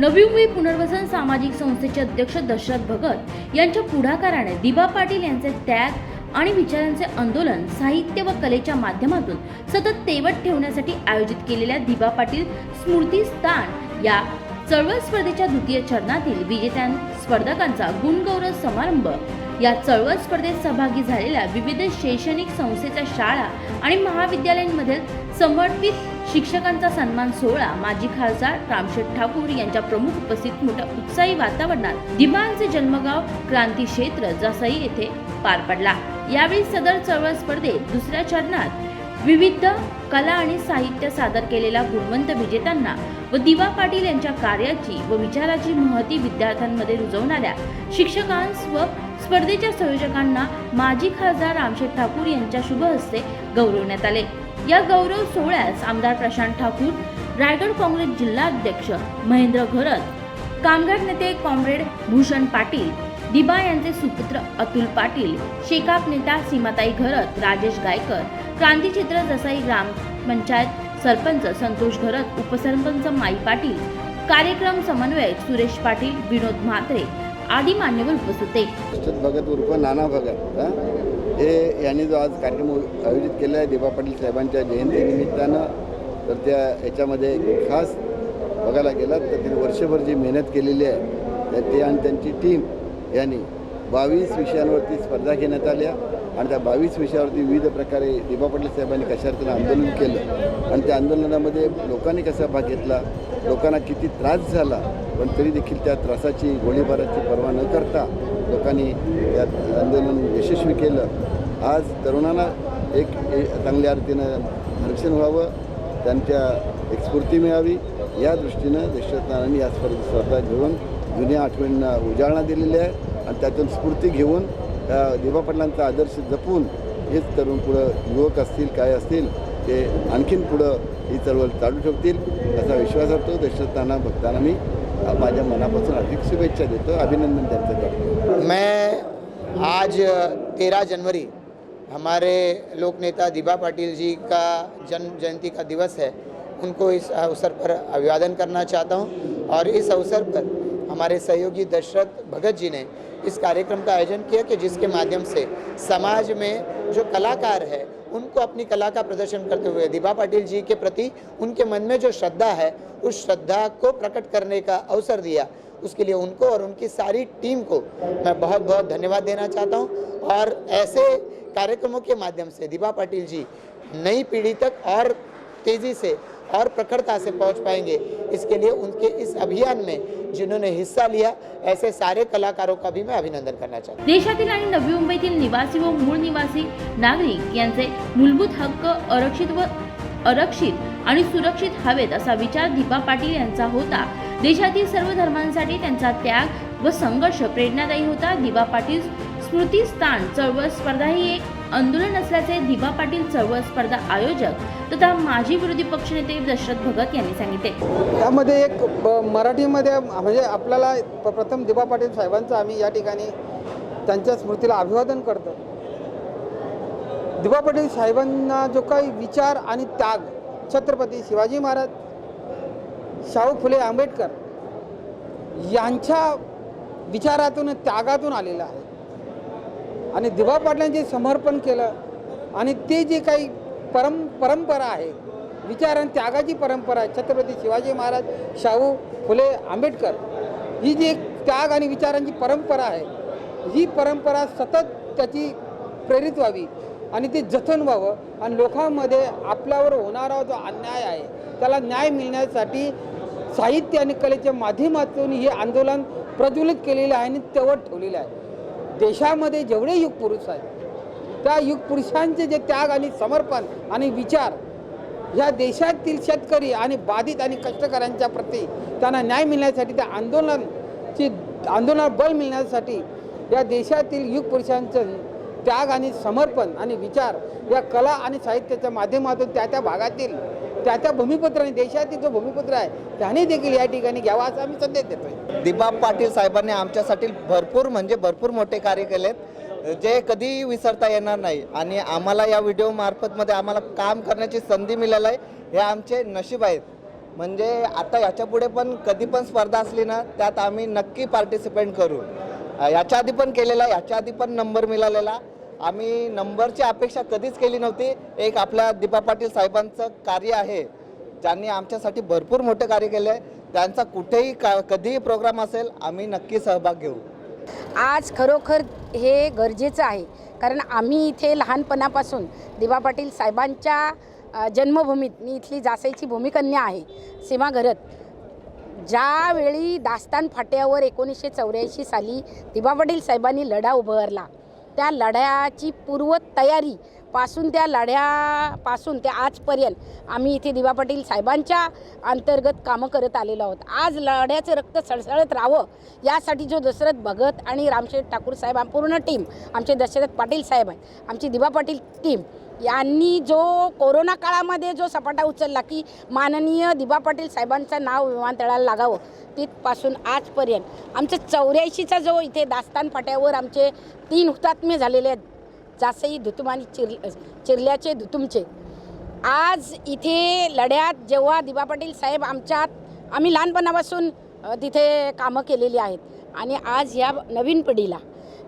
नवी मुंबई पुनर्वसन सामाजिक संस्थेचे अध्यक्ष दशरथ भगत यांच्या पुढाकाराने दिबा पाटील यांचे त्याग आणि विचारांचे आंदोलन साहित्य व कलेच्या माध्यमातून सतत तेवत ठेवण्यासाठी आयोजित केलेल्या दिबा पाटील स्मृती स्थान या चळवळ स्पर्धेच्या द्वितीय चरणातील विजेत्या स्पर्धकांचा गुणगौरव समारंभ या चळवळ स्पर्धेत सहभागी झालेल्या विविध शैक्षणिक संस्थेच्या शाळा आणि महाविद्यालयांमधील समर्पित शिक्षकांचा सन्मान सोहळा माजी खासदार रामशेठ ठाकूर यांच्या प्रमुख उपस्थित मोठ्या उत्साही वातावरणात दिबांचे जन्मगाव क्रांती क्षेत्र जसाई येथे पार पडला. यावेळी सदर चळवळ स्पर्धेत दुसऱ्या चरणात विविध कला आणि साहित्य सादर केलेल्या गुणवंत विजेत्यांना व दिवा पाटील यांच्या कार्याची व विचाराची महती विद्यार्थ्यांमध्ये रुजवणाऱ्या शिक्षकांस व स्पर्धेच्या संयोजकांना माजी खासदार रामशेठ ठाकूर यांच्या शुभ हस्ते गौरवण्यात आले. या गौरव सोहळ्यास आमदार प्रशांत ठाकूर रायगड काँग्रेस जिल्हाध्यक्ष महेंद्र घरत कामगार नेते कॉम्रेड भूषण पाटील दिबा यांचे सुपुत्र अतुल पाटील शेकाप नेता सीमाताई घरत राजेश गायकर क्रांतीचित्र जसाई ग्रामपंचायत सरपंच संतोष घरत उपसरपंच माई पाटील कार्यक्रम समन्वयक सुरेश पाटील विनोद म्हात्रे आदी मान्यवर उपस्थित होते भगत उर्फ नाना भगत हे? यांनी जो आज कार्यक्रम आयोजित केला आहे दिपा पाटील साहेबांच्या जयंतीनिमित्तानं तर त्या याच्यामध्ये खास बघायला गेलात तर त्यांनी वर्षभर जी मेहनत केलेली आहे त्या- ते आणि त्यांची टीम यांनी बावीस विषयांवरती स्पर्धा घेण्यात आल्या आणि त्या बावीस विषयावरती विविध प्रकारे दिबा पाटील साहेबांनी कशार्थनं आंदोलन केलं आणि त्या आंदोलनामध्ये लोकांनी कसा भाग घेतला लोकांना किती त्रास झाला पण तरी देखील त्या त्रासाची गोळीबाराची पर्वा न करता लोकांनी त्यात आंदोलन यशस्वी केलं. आज तरुणांना एक ए- चांगल्या अर्थीनं आरक्षण व्हावं त्यांच्या एक स्फूर्ती मिळावी या दृष्टीनं देशरत्नांनी या स्पर्धा स्पर्धा घेऊन जुन्या आठवणींना उजाळणा दिलेली आहे आणि त्यातून स्फूर्ती घेऊन त्या दिबा पाटलांचा आदर्श जपून हेच तरुण पुढं युवक असतील काय असतील ते आणखीन पुढं ही चळवळ चालू ठेवतील असा विश्वास वाटतो देशरत्नांना भक्तांना मी माझ्या मनापासून अधिक शुभेच्छा देतो, अभिनंदन करतो. मैं आज तेरह जनवरी, हमारे लोक नेता दिबा पाटिल जी का जन्म जयंती का दिवस है। उनको इस अवसर पर अभिवादन करना चाहता हूँ और इस अवसर पर हमारे सहयोगी दशरथ भगत जी ने इस कार्यक्रम का आयोजन किया कि जिसके माध्यम से समाज में जो कलाकार है उनको अपनी कला का प्रदर्शन करते हुए दीपा पाटिल जी के प्रति उनके मन में जो श्रद्धा है, उस श्रद्धा को प्रकट करने का अवसर दिया। उसके लिए उनको और उनकी सारी टीम को मैं बहुत बहुत धन्यवाद देना चाहता हूँ और ऐसे कार्यक्रमों के माध्यम से दीपा पाटिल जी नई पीढ़ी तक और तेज़ी से और प्रखरता से पहुंच पाएंगे। इसके लिए उनके इस अभियान में जिन्होंने हिस्सा लिया ऐसे सारे कलाकारों का भी मैं अभिनंदन करना चाहता देशातील आणि नवी मुंबईतील निवासी व मूळ निवासी नागरिक यांचे मूलभूत हक्क आरक्षित व आरक्षित आणि सुरक्षित हवेत असा विचार दीपा पाटील यांचा होता. देशातील सर्व धर्मांसाठी त्यांचा त्याग व संघर्ष प्रेरणादायी होता. दिबा पाटील स्मृती स्थान चळवळ स्पर्धा ही एक आंदोलन असल्याचे दिबा पाटील चळवळ स्पर्धा आयोजक तथा माजी विरोधी पक्षनेते दशरथ भगत यांनी सांगितले. त्यामध्ये एक ब- मराठीमध्ये म्हणजे आपल्याला प्रथम दिवा पाटील साहेबांचं आम्ही या ठिकाणी त्यांच्या स्मृतीला अभिवादन करतो. दिवा पाटील साहेबांना जो काही विचार आणि त्याग छत्रपती शिवाजी महाराज शाहू फुले आंबेडकर यांच्या विचारातून त्यागातून आलेला आहे. आणि दिवा पाटलांचे समर्पण केलं आणि ते जे काही परम परंपरा आहे विचार आणि त्यागाची परंपरा आहे छत्रपती शिवाजी महाराज शाहू फुले आंबेडकर ही जी एक त्याग आणि विचारांची परंपरा आहे ही परंपरा सतत त्याची प्रेरित व्हावी आणि ते जतन व्हावं आणि लोकांमध्ये आपल्यावर होणारा जो अन्याय आहे त्याला न्याय मिळण्यासाठी साहित्य आणि कलेच्या माध्यमातून हे आंदोलन प्रज्वलित केलेलं आहे आणि तेवढ ठेवलेलं आहे. देशामध्ये जेवढे युग पुरुष आहेत त्या युग पुरुषांचे जे त्याग आणि समर्पण आणि विचार ह्या देशातील शेतकरी आणि बाधित आणि कष्टकऱ्यांच्या प्रती त्यांना न्याय मिळण्यासाठी त्या आंदोलनाची आंदोलनाला बल मिळण्यासाठी या देशातील युग पुरुषांचं त्याग आणि समर्पण आणि विचार या कला आणि साहित्याच्या माध्यमातून त्या त्या भागातील त्या त्या भूमिपुत्राने देशातील जो भूमिपुत्र आहे त्याने देखील या ठिकाणी घ्यावा असा आम्ही संदेश देतोय. दिबा पाटील साहेबांनी आमच्यासाठी भरपूर म्हणजे भरपूर मोठे कार्य केलेत. जे कधी विसरता येणार नाही आणि आम्हाला या व्हिडिओ मार्फतमध्ये आम्हाला काम करण्याची संधी मिळाली आहे हे आमचे नशीब आहेत. म्हणजे आता याच्यापुढे पण कधी पण स्पर्धा असली ना त्यात आम्ही नक्की पार्टिसिपेट करू. याच्या आधी पण केलेला याच्या आधी पण नंबर मिळालेला. आम्ही नंबरची अपेक्षा कधीच केली नव्हती. एक आपल्या दीपा पाटील साहेबांचं कार्य आहे. ज्यांनी आमच्यासाठी भरपूर मोठं कार्य केलं आहे त्यांचा कुठेही का कधीही प्रोग्राम असेल आम्ही नक्की सहभाग घेऊ. आज खरोखर हे गरजेचं आहे. कारण आम्ही इथे लहानपणापासून दिवा पाटील साहेबांच्या जन्मभूमीत मी इथली जासईची भूमिकन्या आहे सीमा घरत ज्यावेळी दास्तान फाट्यावर एकोणीसशे चौऱ्याऐंशी साली दिबा पाटील साहेबांनी लढा उभारला त्या लढ्याची पूर्वतयारी पासून त्या लढ्यापासून ते आजपर्यंत आम्ही इथे दिवा पाटील साहेबांच्या अंतर्गत कामं करत आलेलो आहोत. आज लढ्याचं रक्त सळसळत राहावं यासाठी जो दशरथ भगत आणि रामशेठ ठाकूर साहेब पूर्ण टीम आमचे दशरथ पाटील साहेब आहेत. आमची दिवा पाटील टीम यांनी जो कोरोना काळामध्ये जो सपाटा उचलला की माननीय दिबा पाटील साहेबांचं नाव विमानतळाला लागावं तिथपासून आजपर्यंत. आमचं चौऱ्याऐंशीचा जो इथे दास्तान फाट्यावर आमचे तीन हुतात्मे झालेले आहेत जासई धुतुम आणि चिर चिरल्याचे धुतुमचे. आज इथे लढ्यात जेव्हा दिबा पाटील साहेब आमच्यात आम्ही लहानपणापासून तिथे कामं केलेली आहेत. आणि आज ह्या नवीन पिढीला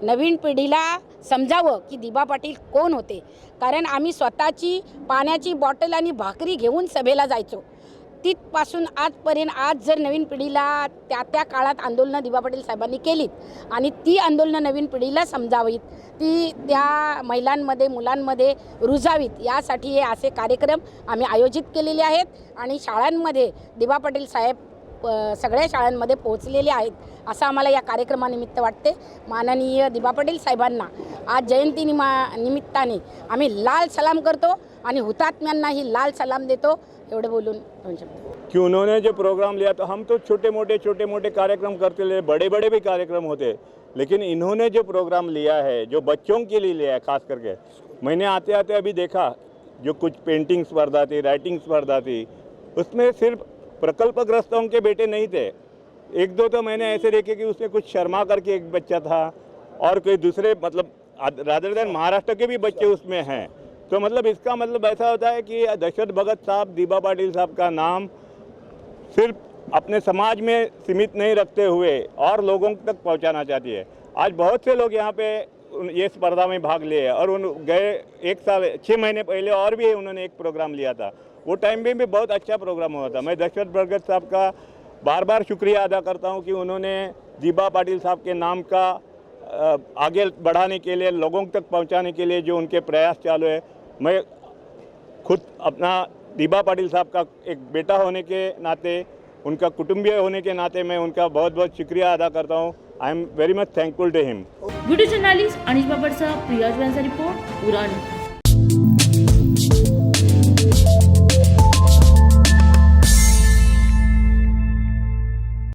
नवीन पिढीला समजावं की दिबा पाटील कोण होते. कारण आम्ही स्वतःची पाण्याची बॉटल आणि भाकरी घेऊन सभेला जायचो. तिथपासून आजपर्यंत आज जर नवीन पिढीला त्या त्या काळात आंदोलनं दिबा पाटील साहेबांनी केलीत आणि ती आंदोलनं नवीन पिढीला समजावीत ती त्या महिलांमध्ये मुलांमध्ये रुजावीत यासाठी हे असे कार्यक्रम आम्ही आयोजित केलेले आहेत आणि शाळांमध्ये दिबा पाटील साहेब सगळ्या शाळांमध्ये पोहोचलेले आहेत असं आम्हाला या कार्यक्रमानिमित्त वाटते. माननीय दिबा पाटील साहेबांना आज जयंती निमा निमित्ताने आम्ही लाल सलाम करतो आणि हुतात्म्यांनाही लाल सलाम देतो. एवढं बोलून दोन शब्द. कि उन्होंने जो प्रोग्राम लिया तो हम तो छोटे मोटे छोटे मोटे कार्यक्रम करते रहे बड़े बड़े भी कार्यक्रम होते लेकिन इन्होंने जो प्रोग्राम लिया है जो बच्चों के लिए लिया है खास करके मैंने आते आते अभी देखा जो कुछ पेंटिंग स्पर्धा थी राइटिंग स्पर्धा थी उसमें सिर्फ प्रकल्पग्रस्तों के बेटे नहीं थे। एक दो तो मैंने ऐसे देखे कि उसमें कुछ शर्मा करके एक बच्चा था और कोई दूसरे मतलब रादर देन महाराष्ट्र के भी बच्चे उसमें हैं। तो मतलब इसका मतलब ऐसा होता है कि दशरथ भगत साहब दीबा पाटिल साहब का नाम सिर्फ़ अपने समाज में सीमित नहीं रखते हुए और लोगों तक पहुंचाना चाहती है। आज बहुत से लोग यहाँ पे ये स्पर्धा में भाग लिए और उन गए एक साल छः महीने पहले और भी उन्होंने एक प्रोग्राम लिया था। वो टाइम में भी बहुत अच्छा प्रोग्राम हुआ था। मैं दशरथ भगत साहब का बार बार शुक्रिया अदा करता हूँ कि उन्होंने दीबा पाटिल साहब के नाम का आगे बढ़ाने के लिए, लोगों तक पहुँचाने के लिए जो उनके प्रयास चालू है, मैं खुद अपना दीबा पाटिल साहब का एक बेटा होने के नाते, उनका कुटुंबीय होने के नाते मैं उनका बहुत बहुत शुक्रिया अदा करता हूँ। I am very much thankful to him video journalist Anish बाबरसह Priya ज्वांचा रिपोर्ट उरण